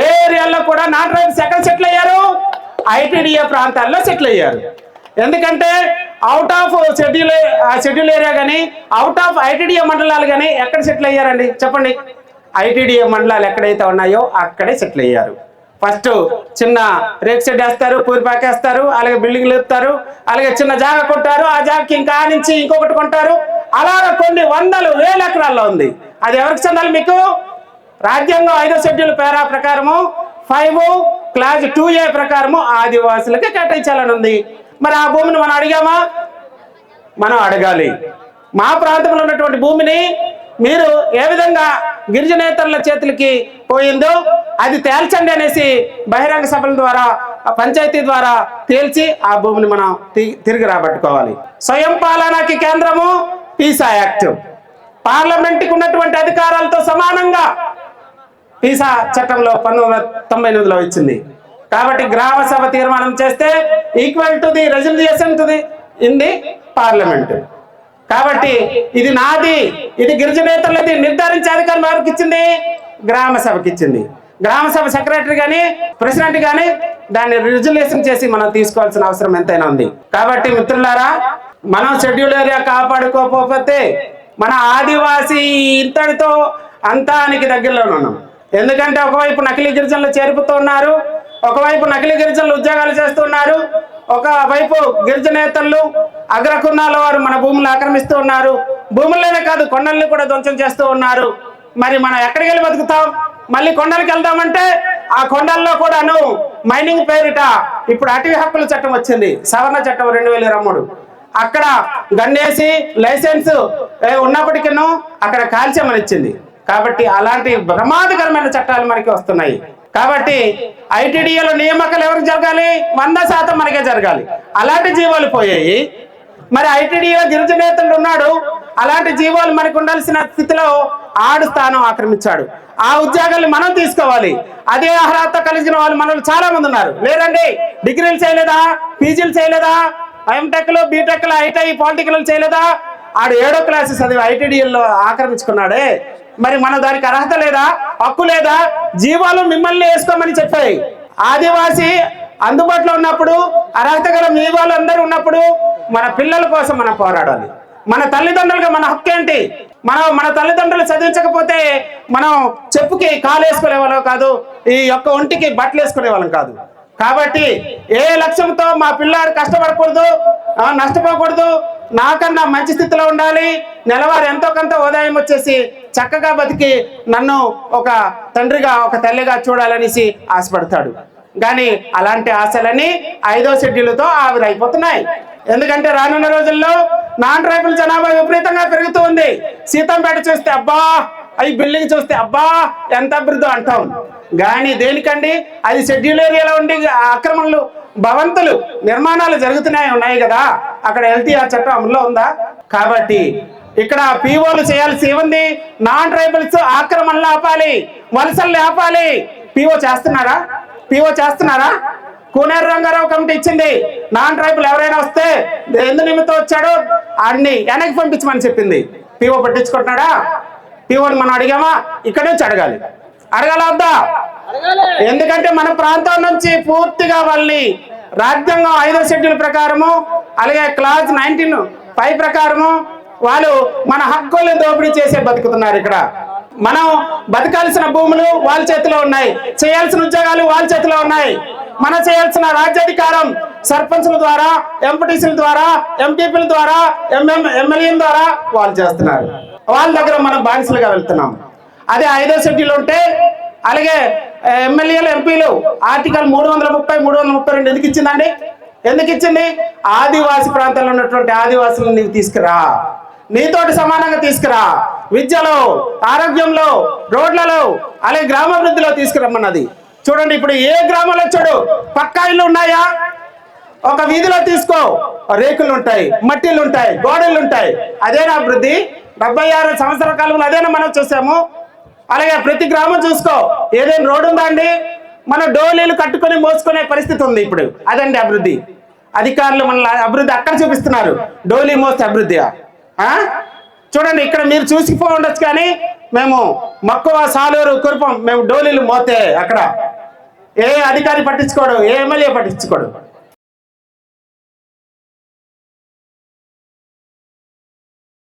ఏ ఏరియాల్లో కూడా non tribals ఎక్కడ సెటిల్ అయ్యారు? ఐటీడీఏ ప్రాంతాల్లో సెటిల్ అయ్యారు. ఎందుకంటే out of schedule schedule area కానీ అవుట్ ఆఫ్ ఐటీడీఏ మండలాలు కానీ ఎక్కడ సెటిల్ అయ్యారండి? చెప్పండి. ఐటీడీఏ మండలాలు ఎక్కడైతే ఉన్నాయో అక్కడే సెటిల్ అయ్యారు. ఫస్ట్ చిన్న రేక్ షెడ్ వేస్తారు పూరిపాక వేస్తారు అలాగే బిల్డింగ్లు ఎత్తారు అలాగే చిన్న జాగ కొంటారు ఆ జాగకి ఇంకా నుంచి ఇంకొకటి కొంటారు. అలాగ కొన్ని వందలు వేల ఎకరాల్లో ఉంది. అది ఎవరికి చెందాలి మీకు? రాజ్యాంగం ఐదో షెడ్యూల్ పేరా ప్రకారము ఫైవ్ క్లాస్ టూ ఏ ప్రకారము ఆదివాసులకి కేటాయించాలని ఉంది మరి ఆ భూమిని మనం అడిగామా? మనం అడగాలి. మా ప్రాంతంలో ఉన్నటువంటి భూమిని మీరు ఏ విధంగా గిరిజనేతరుల చేతులకి పోయిందో అది తేల్చండి అనేసి బహిరంగ సభల ద్వారా ఆ పంచాయతీ ద్వారా తేల్చి ఆ భూమిని మనం తిరిగి రాబట్టుకోవాలి. స్వయం పాలనకి కేంద్రము పీసా యాక్ట్ పార్లమెంట్కి ఉన్నటువంటి అధికారాలతో సమానంగా పీసా చట్టంలో పంతొమ్మిది తొంభై ఎనిమిదిలో ఇచ్చింది. కాబట్టి గ్రామ సభ తీర్మానం చేస్తే equal to the resolution to the in the parliament కాబట్టి ఇది నాది ఇది గిరిజనేతలది నిర్ధారించే అధికారం ఎవరికి ఇచ్చింది? గ్రామ సభకి ఇచ్చింది. గ్రామ సభ సెక్రటరీ కానీ ప్రెసిడెంట్ కానీ దాన్ని రిజల్యూషన్ చేసి మనం తీసుకోవాల్సిన అవసరం ఎంతైనా ఉంది. కాబట్టి మిత్రులారా మనం షెడ్యూల్ ఏరియా కాపాడుకోకపోతే మన ఆదివాసీ ఇంతటితో అంతానికి దగ్గరలోనే ఉన్నాం. ఎందుకంటే ఒకవైపు నకిలీ గిరిజనులు చేరుపుతూ ఉన్నారు ఒకవైపు నకిలీ గిరిజనులు ఉద్యోగాలు చేస్తున్నారు ఒకవైపు గిరిజనేతలు అగ్రకున్నాల వారు మన భూములు ఆక్రమిస్తూ ఉన్నారు భూముల్లోనే కాదు కొండల్ని కూడా ధ్వంసం చేస్తూ ఉన్నారు. మరి మనం ఎక్కడికి వెళ్ళి బతుకుతాం? మళ్ళీ కొండలకి వెళ్దామంటే ఆ కొండల్లో కూడాను మైనింగ్ పేరిట ఇప్పుడు అటవీ హక్కుల చట్టం వచ్చింది సవరణ చట్టం రెండు వేల ఇరవై మూడు. అక్కడ గన్నేసి లైసెన్స్ ఉన్నప్పటికీ అక్కడ కాల్చేమని ఇచ్చింది కాబట్టి అలాంటి ప్రమాదకరమైన చట్టాలు మనకి వస్తున్నాయి. కాబట్టి ఐటీడీఏలో నియామకాలు ఎవరికి జరగాలి? వంద శాతం మనకే జరగాలి. అలాంటి జీవాలు పోయాయి. మరి ఐటీడీఏలో గిరిజనేతలు ఉన్నాడు. అలాంటి జీవాలు మనకు ఉండాల్సిన స్థితిలో ఆడు స్థానం ఆక్రమించాడు. ఆ ఉద్యోగాలు మనం తీసుకోవాలి. అదే అర్హత కలిగిన వాళ్ళు మనలో చాలా మంది ఉన్నారు. లేదండి డిగ్రీలు చేయలేదా? పీజీలు చేయలేదా? ఎంటెక్లు బీటెక్లు ఐటీఐ పాలిటికల్ చేయలేదా? ఆడు ఏడో క్లాస్ చదివి ఐటీడీఎల్లో ఆక్రమించుకున్నాడే. మరి మన దానికి అర్హత లేదా? హక్కు లేదా? జీవాలు మిమ్మల్ని వేసుకోమని చెప్పాయి. ఆదివాసి అందుబాటులో ఉన్నప్పుడు అర్హత గల మీ అందరూ ఉన్నప్పుడు మన పిల్లల కోసం మనం పోరాడాలి. మన తల్లిదండ్రులుగా మన హక్కు ఏంటి? మనం మన తల్లిదండ్రులు చదివించకపోతే మనం చెప్పుకి కాలు వేసుకునే వాళ్ళం కాదు ఈ యొక్క ఒంటికి బట్టలు వేసుకునే వాళ్ళం కాదు. కాబట్టి ఏ లక్ష్యంతో మా పిల్లాడు కష్టపడకూడదు నష్టపోకూడదు నాకన్నా మంచి స్థితిలో ఉండాలి నెలవారు ఎంతో కొంత ఆదాయం వచ్చేసి చక్కగా బతికి నన్ను ఒక తండ్రిగా ఒక తల్లిగా చూడాలనేసి ఆశపడతాడు. కానీ అలాంటి ఆశలని ఐదో షెడ్యూల్తో ఆవిరైపోతున్నాయి. ఎందుకంటే రానున్న రోజుల్లో నాన్ ట్రైబల్ జనాభా విపరీతంగా పెరుగుతూ ఉంది. సీతంపేట చూస్తే అబ్బా అవి బిల్డింగ్ చూస్తే అబ్బా ఎంత అభివృద్ధి అంటాం. కానీ దేనికండి? అది షెడ్యూల్ ఏరియాలో ఉండి ఆక్రమణలు భవంతులు నిర్మాణాలు జరుగుతున్నాయి ఉన్నాయి కదా. అక్కడ ఎల్టీఆర్ చట్టం అమల్లో ఉందా? కాబట్టి ఇక్కడ పీఓలు చేయాల్సి ఏముంది? నాన్ ట్రైబల్స్ ఆక్రమణలు ఆపాలి వలసలు ఆపాలి. పీఓ చేస్తున్నారా? పీఓ చేస్తున్నారా? కూనేరు రంగారావు కమిటీ ఇచ్చింది. నాన్ ట్రైబల్ ఎవరైనా వస్తే ఎందు నిమిత్తం వచ్చాడో? అన్ని వెనక్కి పంపించమని చెప్పింది. పీఓ పట్టించుకుంటున్నాడా? పీఓని మనం అడిగామా? ఇక్కడ నుంచి అడగాలి. అడగాల వద్దా? ఎందుకంటే మన ప్రాంతం నుంచి పూర్తిగా వాళ్ళని రాజ్యాంగం ఐదో షెడ్యూల్ ప్రకారము అలాగే క్లాస్ నైన్టీన్ ఫైవ్ ప్రకారము వాళ్ళు మన హక్కులను దోపిడీ చేసే బతుకుతున్నారు ఇక్కడ. మనం బతకాల్సిన భూములు వాళ్ళ చేతిలో ఉన్నాయి. చేయాల్సిన ఉద్యోగాలు వాళ్ళ చేతిలో ఉన్నాయి. మనం చేయాల్సిన రాజ్యాధికారం సర్పంచ్ల ద్వారా ఎంపీటీసీల ద్వారా ఎంపీపీల ద్వారా ఎంఎం ఎమ్మెల్యేల ద్వారా వాళ్ళు చేస్తున్నారు. వాళ్ళ దగ్గర మనం బానిసలుగా వెళ్తున్నాం. అదే ఐదో షెడ్యూల్ ఉంటే అలాగే ఎమ్మెల్యేలు ఎంపీలు ఆర్టికల్ మూడు వందల ముప్పై మూడు వందల ముప్పై రెండు ఎందుకు ఇచ్చిందండి? ఎందుకు ఇచ్చింది? ఆదివాసి ప్రాంతాల్లో ఉన్నటువంటి ఆదివాసులను నీవు తీసుకురా. నీతోటి సమానంగా తీసుకురా. విద్యలో ఆరోగ్యంలో రోడ్లలో అలాగే గ్రామాభివృద్ధిలో తీసుకురమ్మన్నది. చూడండి ఇప్పుడు ఏ గ్రామంలో చూడు పక్కా ఇల్లు ఉన్నాయా? ఒక వీధిలో తీసుకో. రేకులు ఉంటాయి మట్టిలు ఉంటాయి గోడలు ఉంటాయి అదేనా అభివృద్ధి డెబ్బై ఆరు సంవత్సరాల కాలంలో అదేనా మనం చూసాము. అలాగే ప్రతి గ్రామం చూసుకో. ఏదైనా రోడ్డు ఉందా అండి? మనం డోలీలు కట్టుకొని మోసుకునే పరిస్థితి ఉంది ఇప్పుడు. అదండి అభివృద్ధి. అధికారులు మన అభివృద్ధి అక్కడ చూపిస్తున్నారు. డోలీ మోస్తే అభివృద్ధి చూడండి ఇక్కడ మీరు చూసిపో ఉండొచ్చు కానీ మేము మక్కువ సాలూరు కురుపం మేము డోలీలు మోతే అక్కడ. ఏ అధికారి పట్టించుకోడు ఏ ఎమ్మెల్యే పట్టించుకోడు?